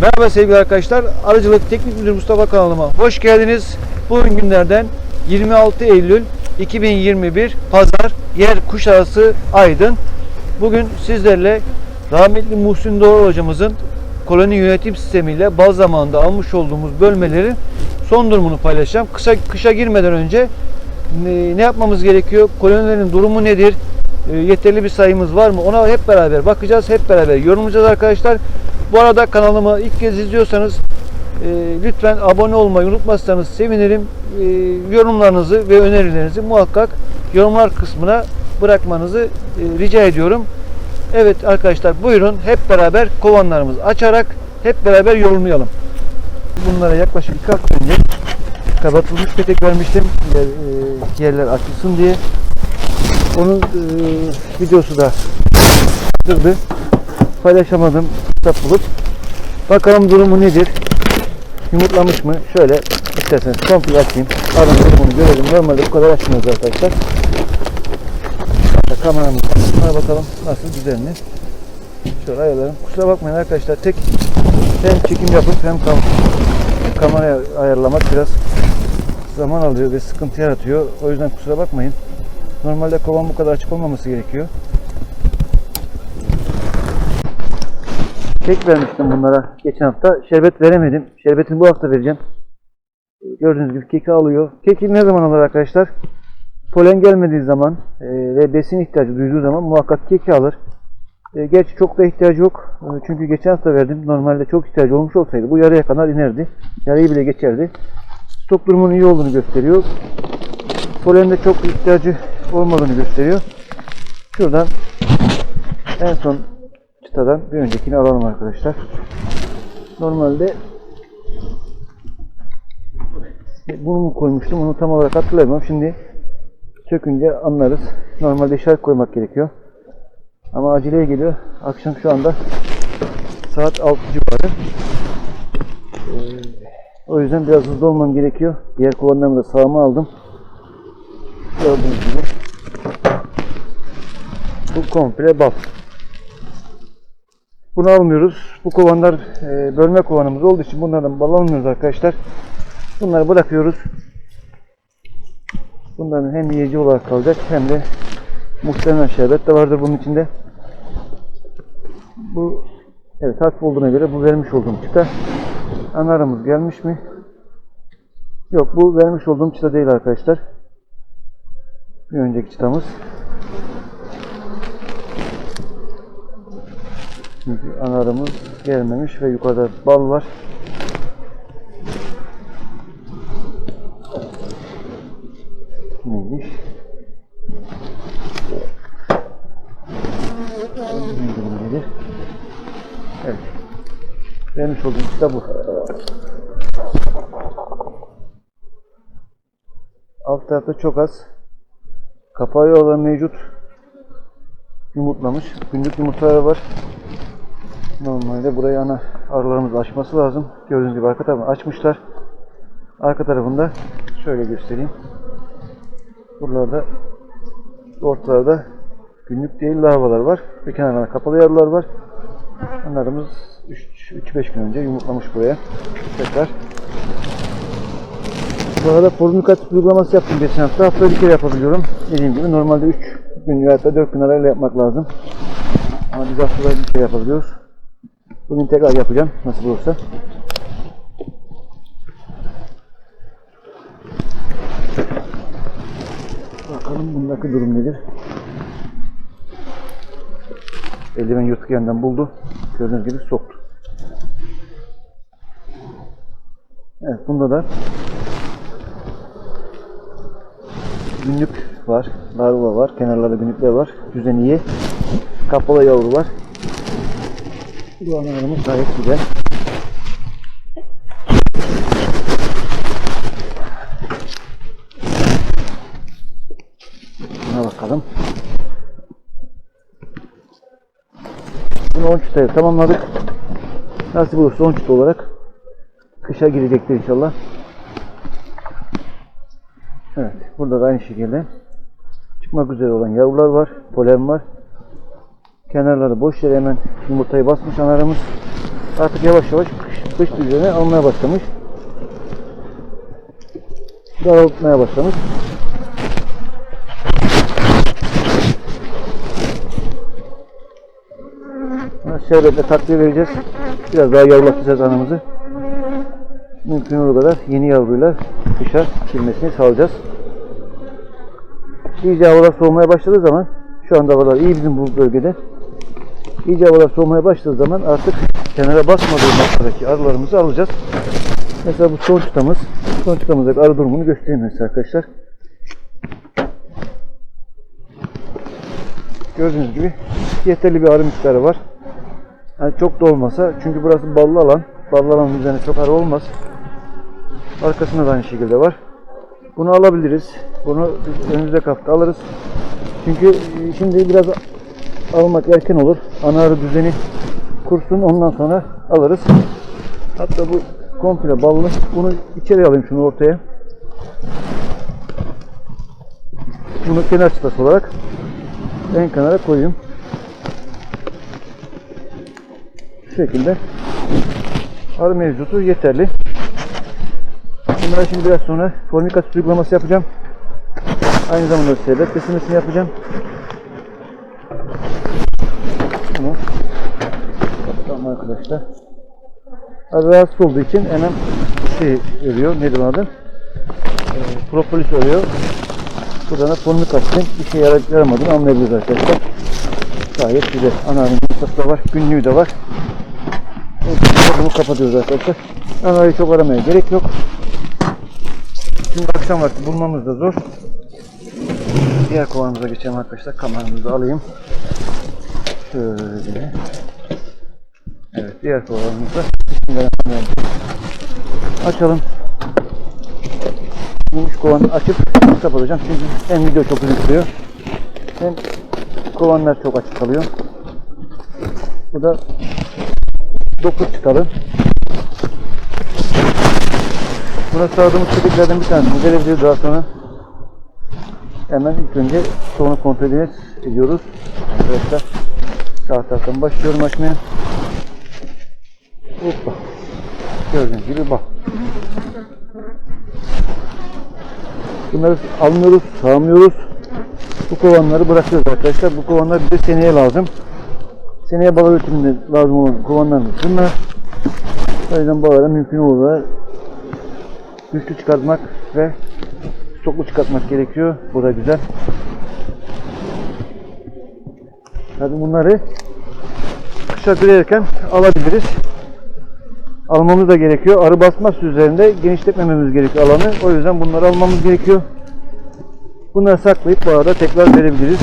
Merhaba sevgili arkadaşlar. Arıcılık Teknik Müdür Mustafa kanalıma hoş geldiniz. Bugün günlerden 26 Eylül 2021 Pazar yer Kuşadası Aydın. Bugün sizlerle rahmetli Muhsin Doğru hocamızın koloni yönetim sistemiyle baz zamanında almış olduğumuz bölmelerin son durumunu paylaşacağım. Kısa kışa girmeden önce ne, ne yapmamız gerekiyor? Kolonilerin durumu nedir? E, yeterli bir sayımız var mı? Ona hep beraber bakacağız. Hep beraber yorumlayacağız arkadaşlar. Bu arada kanalımı ilk kez izliyorsanız e, lütfen abone olmayı unutmazsanız sevinirim. E, yorumlarınızı ve önerilerinizi muhakkak yorumlar kısmına bırakmanızı e, rica ediyorum. Evet arkadaşlar buyurun hep beraber kovanlarımızı açarak hep beraber yorumlayalım. Bunlara yaklaşık iki hafta önce kapatılmış petek vermiştim yer, e, yerler açılsın diye. Onun e, videosu da hazırdı. Paylaşamadım fırsat bulup. Bakalım durumu nedir? Yumurtlamış mı? Şöyle isterseniz komple açayım. Arın durumunu görelim. Normalde bu kadar açmıyoruz arkadaşlar. Hatta kameramız var. bakalım nasıl güzel mi? Şöyle ayarlarım. Kusura bakmayın arkadaşlar. Tek hem çekim yapıp hem kam kamerayı ayarlamak biraz zaman alıyor ve sıkıntı yaratıyor. O yüzden kusura bakmayın. Normalde kovan bu kadar açık olmaması gerekiyor. Kek vermiştim bunlara geçen hafta. Şerbet veremedim. Şerbetini bu hafta vereceğim. Gördüğünüz gibi keki alıyor. Keki ne zaman alır arkadaşlar? Polen gelmediği zaman e, ve besin ihtiyacı duyduğu zaman muhakkak keki alır. E, gerçi çok da ihtiyacı yok. E, çünkü geçen hafta verdim. Normalde çok ihtiyacı olmuş olsaydı bu yarıya kadar inerdi. Yarıyı bile geçerdi. Stok durumunun iyi olduğunu gösteriyor. Polende çok ihtiyacı olmadığını gösteriyor. Şuradan en son çıtadan bir öncekini alalım arkadaşlar. Normalde bunu mu koymuştum onu tam olarak hatırlamıyorum. Şimdi sökünce anlarız. Normalde işaret koymak gerekiyor. Ama aceleye geliyor. Akşam şu anda saat 6 civarı. Ee, o yüzden biraz hızlı olmam gerekiyor. Diğer kovanlarımı da sağıma aldım. Gördüğünüz gibi. Bu komple bal. Bunu almıyoruz. Bu kovanlar e, bölme kovanımız olduğu için bunlardan bal almıyoruz arkadaşlar. Bunları bırakıyoruz. Bunların hem yiyeci olarak kalacak hem de muhtemelen şerbet de vardır bunun içinde. Bu evet hafif olduğuna göre bu vermiş olduğum çıta. Anaramız gelmiş mi? Yok bu vermiş olduğum çıta değil arkadaşlar. Bir önceki çıtamız. Çünkü anarımız gelmemiş ve yukarıda bal var. Neymiş? Evet. Vermiş olduğum kitap bu. Alt tarafta çok az. Kapağı olan mevcut. Yumurtlamış. Günlük yumurtaları var. Normalde burayı ana arılarımız açması lazım. Gördüğünüz gibi arka tarafını açmışlar. Arka tarafında şöyle göstereyim. Buralarda ortalarda günlük değil larvalar var. Ve kenarlarında kapalı yavrular var. Onlarımız 3-5 gün önce yumurtlamış buraya. Tekrar. Bu arada formikat uygulaması yaptım geçen hafta. Haftada bir kere yapabiliyorum. Dediğim gibi normalde 3 gün ya da 4 gün arayla yapmak lazım. Ama biz haftada bir kere yapabiliyoruz. Bugün tekrar yapacağım nasıl olursa. Bakalım bundaki durum nedir? Eldiven yırtık yandan buldu. Gördüğünüz gibi soktu. Evet bunda da günlük var, larva var, kenarlarda günlükler var. Düzeni iyi. Kapalı yavru var. Bu analarımız gayet güzel. Buna bakalım. Bunu 10 çıtaya tamamladık. Nasip olursa 10 çıta olarak kışa girecektir inşallah. Evet, burada da aynı şekilde çıkmak üzere olan yavrular var, polen var. Kenarları boş yere hemen yumurtayı basmış analarımız. Artık yavaş yavaş kış Dış düzeni almaya başlamış. Daraltmaya başlamış. Şerbetle takviye vereceğiz. Biraz daha yavrulatacağız anamızı. Mümkün olduğu kadar yeni yavruyla dışa girmesini sağlayacağız. İyice havalar soğumaya başladığı zaman şu anda havalar iyi bizim bu bölgede. İyice havalar soğumaya başladığı zaman artık kenara basmadığı noktadaki arılarımızı alacağız. Mesela bu son çıtamız. Son çıtamızdaki arı durumunu göstereyim mesela arkadaşlar. Gördüğünüz gibi yeterli bir arı miktarı var. Yani çok da olmasa çünkü burası ballı alan. Ballı alanın üzerine çok arı olmaz. Arkasında da aynı şekilde var. Bunu alabiliriz. Bunu önümüzdeki hafta alırız. Çünkü e, şimdi biraz almak erken olur. Ana arı düzeni kursun ondan sonra alırız. Hatta bu komple ballı. Bunu içeri alayım şunu ortaya. Bunu kenar çıtası olarak en kenara koyayım. Şu şekilde arı mevcutu yeterli. Bunlara şimdi biraz sonra formik asit uygulaması yapacağım. Aynı zamanda sebep kesilmesini yapacağım. Bunu kapatalım arkadaşlar. Rahatsız olduğu için hemen şey örüyor. Nedir onun adı? Ee, propolis örüyor. Buradan da formik asitin işe yarayıp yaramadığını anlayabiliriz arkadaşlar. Gayet güzel. Anarın yumurtası da var. Günlüğü de var. Bunu kapatıyoruz arkadaşlar. Anarayı çok aramaya gerek yok. Şimdi akşam vakti bulmamız da zor. Diğer kovanımıza geçelim arkadaşlar. Kameramızı alayım. Şöyle. Evet diğer Bismillahirrahmanirrahim. Açalım. Gümüş kovanı açıp kapatacağım. Çünkü hem video çok uzun sürüyor. Hem kovanlar çok açık kalıyor. Bu da 9 çıtalı. Buna sağladığımız köpeklerden bir tanesini verebiliriz daha sonra. Hemen ilk önce soğunu kontrol ediyoruz. Arkadaşlar sağ taraftan başlıyorum açmaya. Hoppa. Gördüğünüz gibi bak. Bunları almıyoruz, sağmıyoruz. Bu kovanları bırakıyoruz arkadaşlar. Bu kovanlar bize seneye lazım. Seneye bal üretiminde lazım olan kovanlarımız bunlar. O yüzden balığa mümkün olduğu güçlü çıkartmak ve stoklu çıkartmak gerekiyor. Bu da güzel. Tabi bunları kışa girerken alabiliriz. Almamız da gerekiyor. Arı basması üzerinde genişletmememiz gerekiyor alanı. O yüzden bunları almamız gerekiyor. Bunları saklayıp bu arada tekrar verebiliriz.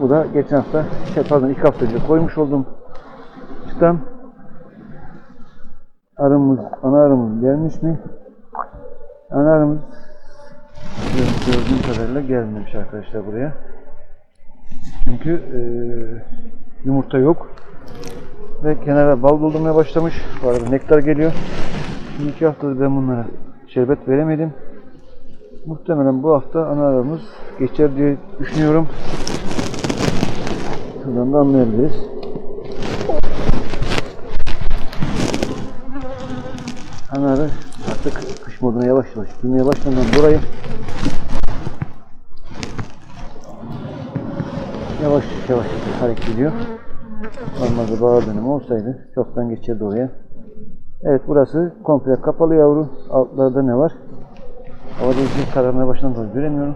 Bu da geçen hafta, şey pardon iki hafta önce koymuş olduğum çıtam. Arımız, ana arımız gelmiş mi? Ana arımız gördüğüm kadarıyla gelmemiş arkadaşlar buraya. Çünkü eee, yumurta yok. Ve kenara bal doldurmaya başlamış. Bu arada nektar geliyor. Şimdi iki haftadır ben bunlara şerbet veremedim. Muhtemelen bu hafta ana geçer diye düşünüyorum. Şuradan da anlayabiliriz. Ana artık kış moduna yavaş yavaş girmeye başladığından dolayı yavaş yavaş hareket ediyor. Normalde bağır dönemi olsaydı çoktan geçerdi oraya. Evet burası komple kapalı yavru. Altlarda ne var? Hava değişim kararmaya başladan dolayı göremiyorum.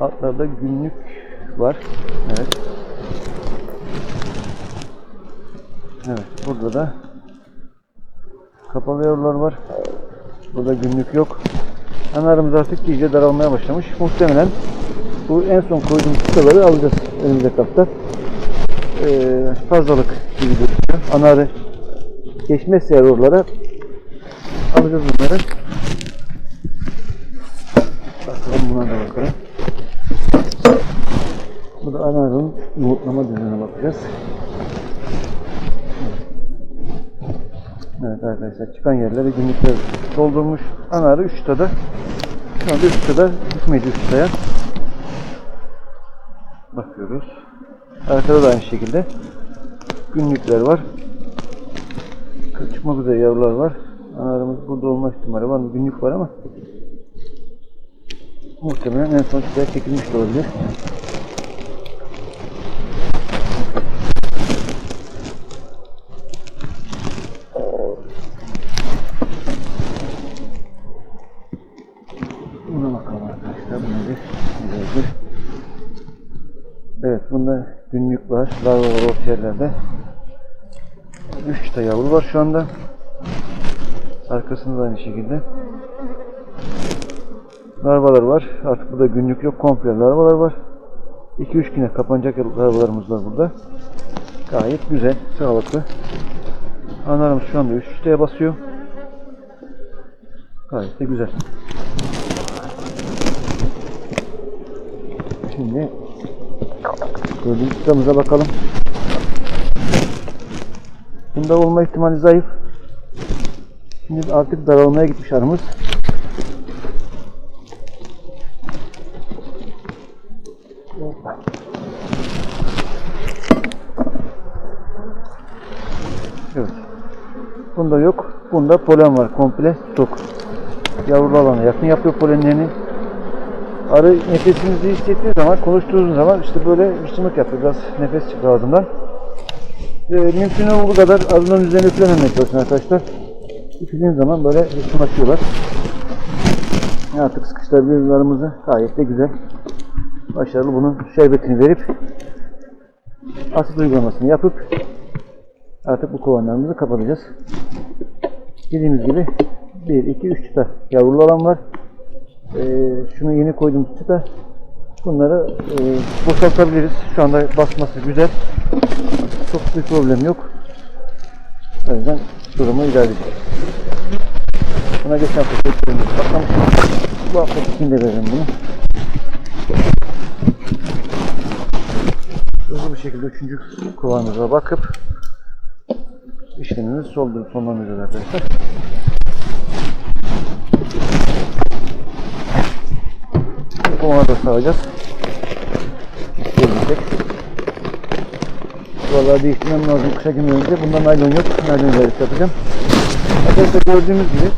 Altlarda günlük var. Evet. Evet burada da kapalı yavrular var. Burada günlük yok. Anarımız artık iyice daralmaya başlamış. Muhtemelen bu en son koyduğum çıtaları alacağız önümüzdeki hafta. Ee, fazlalık gibi gözüküyor. Anarı geçmezse yavrulara alacağız bunları. Bakalım buna da bakalım. Bu da anarın yumurtlama düzenine bakacağız. Evet arkadaşlar çıkan yerlere günlükler doldurmuş. Anarı 3 çıtada. Şu anda 3 çıtada düşmedi 3 çıtaya. Bakıyoruz. Arkada da aynı şekilde. Günlükler var. Çıkmak üzere yavrular var. Analarımız burada olma ihtimali var. Günlük var ama muhtemelen en son çıkaya çekilmiş de olabilir. Buna bakalım arkadaşlar. Bu nedir? Güzeldir. Evet bunda günlük var orta yerlerde. 3 çıta yavru var şu anda. Arkasında da aynı şekilde. Larvalar var. Artık burada günlük yok. Komple larvalar var. 2-3 güne kapanacak larvalarımız var burada. Gayet güzel, sağlıklı. Analarımız şu anda 3 çıtaya basıyor. Gayet de güzel. Şimdi dördüncü çıtamıza bakalım. Bunda olma ihtimali zayıf. Şimdi artık daralmaya gitmiş arımız. Evet. Bunda yok. Bunda polen var. Komple stok. Yavrulu alana yakın yapıyor polenlerini. Arı nefesinizi hissettiği zaman, konuştuğunuz zaman işte böyle hırsımık yapıyor. Biraz nefes çıkıyor ağzından. Ee, mümkün olduğu kadar arının üzerine üflememeye çalışın arkadaşlar. Üflediğiniz zaman böyle hırsımakıyorlar. Artık sıkıştırabiliriz arımızı. Gayet de güzel. Başarılı bunun şerbetini verip asit uygulamasını yapıp artık bu kovanlarımızı kapatacağız. Dediğimiz gibi 1, 2, 3 çıta yavrulu olan var. Ee, şunu yeni koyduğum çıta bunları e, boşaltabiliriz. Şu anda basması güzel. Çok bir problem yok. O yüzden durumu idare. Buna geçen hafta sektörümüz patlamıştı. Bu hafta ikinde verelim bunu. Hızlı bir şekilde üçüncü kovanımıza bakıp işlemimizi soldu- sonlandıracağız arkadaşlar. Kovana da sağacağız. Gelecek. Vallahi değiştirmem lazım kışa girmeden. Bunda naylon yok. Naylon ilerisi yapacağım. Arkadaşlar gördüğünüz gibi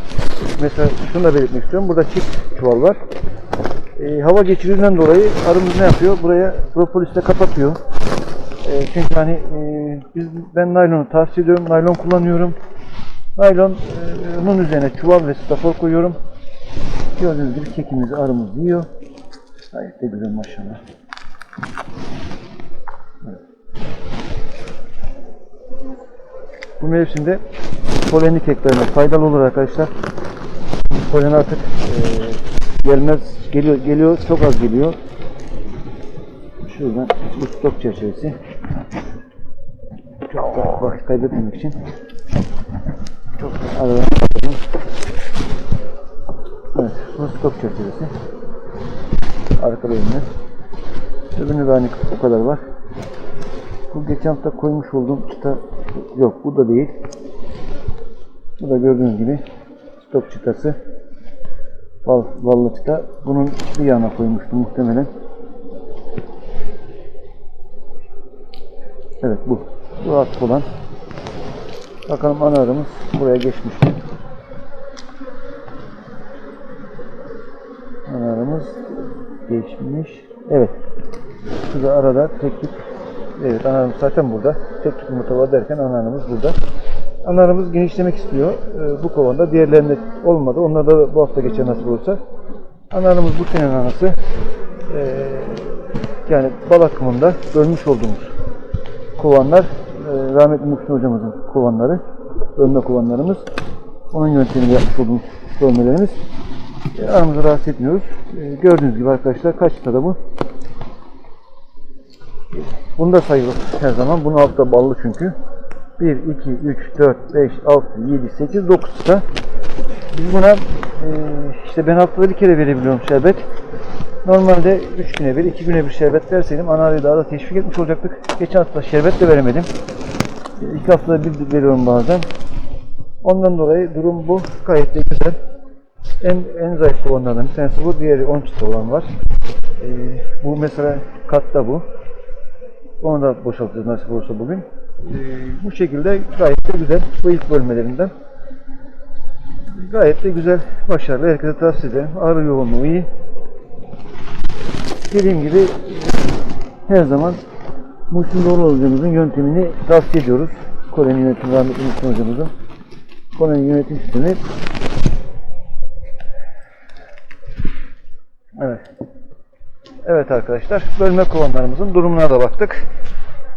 mesela şunu da belirtmek istiyorum. Burada çift çuval var. Ee, hava geçirinden dolayı arımız ne yapıyor? Buraya propolisle kapatıyor. Ee, çünkü hani e, biz ben naylonu tavsiye ediyorum. Naylon kullanıyorum. Naylonun üzerine çuval ve stafor koyuyorum. Gördüğünüz gibi kekimizi arımız yiyor. Gayet de güzel maşallah. Bu mevsimde polenli keklerine faydalı olur arkadaşlar. Polen artık e, gelmez geliyor geliyor çok az geliyor. Şuradan bu stok çerçevesi. Çok vakit kaybetmemek için çok da aradan. Evet, bu stok çerçevesi. Arka bölümü. Öbüründe de aynı o kadar var. Bu geçen hafta koymuş olduğum çıta yok bu da değil. Bu da gördüğünüz gibi stok çıtası. Bal, ballı çıta. Bunun bir yana koymuştum muhtemelen. Evet bu. Bu artık olan. Bakalım ana arımız buraya geçmiş mi? Geçmiş. Evet. Şurada arada tek Evet analarımız zaten burada. Tek tük yumurta derken analarımız burada. Analarımız genişlemek istiyor. Ee, bu kovanda diğerlerinde olmadı. Onlar da bu hafta geçer nasip olursa. Analarımız bu sene anası. Ee, yani bal akımında bölmüş olduğumuz kovanlar. E, rahmetli Muhsin hocamızın kovanları. Bölme kovanlarımız. Onun yöntemiyle yapmış olduğumuz bölmelerimiz. Aramızı rahatsız etmiyoruz. E, gördüğünüz gibi arkadaşlar kaç çıtada bu? Bunda sayılır her zaman. Bunun altta ballı çünkü. 1, 2, 3, 4, 5, 6, 7, 8, 9 çıta. Biz buna e, işte ben haftada bir kere verebiliyorum şerbet. Normalde 3 güne bir, 2 güne bir şerbet verseydim anarıyı daha da teşvik etmiş olacaktık. Geçen hafta şerbet de veremedim. 2 haftada bir veriyorum bazen. Ondan dolayı durum bu. Gayet de güzel. En, en zayıf kovanlardan bir tanesi bu. Diğeri 10 çıta olan var. Ee, bu mesela katta bu. Onu da boşaltacağız nasip olursa bugün. Ee, bu şekilde gayet de güzel. Bu ilk bölmelerinden. Gayet de güzel, başarılı. Herkese tavsiye ederim. Ağrı yoğunluğu iyi. Dediğim gibi her zaman Muhsin Doğru hocamızın yöntemini tavsiye ediyoruz. Kore'nin yönetim rahmetli Muhsin hocamızın. Kore'nin yönetim sistemi Evet. Evet arkadaşlar, bölme kovanlarımızın durumuna da baktık.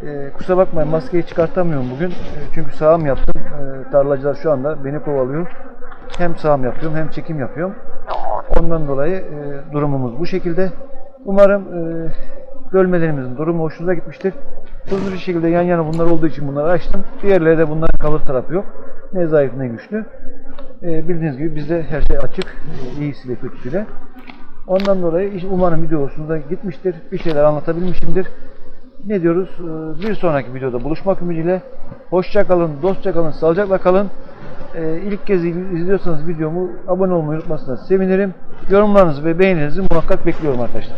Ee, kusura bakmayın maskeyi çıkartamıyorum bugün. Ee, çünkü sağım yaptım. Ee, tarlacılar şu anda beni kovalıyor. Hem sağım yapıyorum hem çekim yapıyorum. Ondan dolayı e, durumumuz bu şekilde. Umarım e, bölmelerimizin durumu hoşunuza gitmiştir. Hızlı bir şekilde yan yana bunlar olduğu için bunları açtım. Diğerleri de bunların kalır tarafı yok. Ne zayıf ne güçlü. E, bildiğiniz gibi bizde her şey açık. E, iyisiyle kötüsüyle. Ondan dolayı umarım video hoşunuza gitmiştir. Bir şeyler anlatabilmişimdir. Ne diyoruz? Ee, Bir sonraki videoda buluşmak ümidiyle. Hoşça kalın, dostça kalın, sağlıcakla kalın. Ee, İlk kez izliyorsanız videomu abone olmayı unutmazsanız sevinirim. Yorumlarınızı ve beğenilerinizi muhakkak bekliyorum arkadaşlar.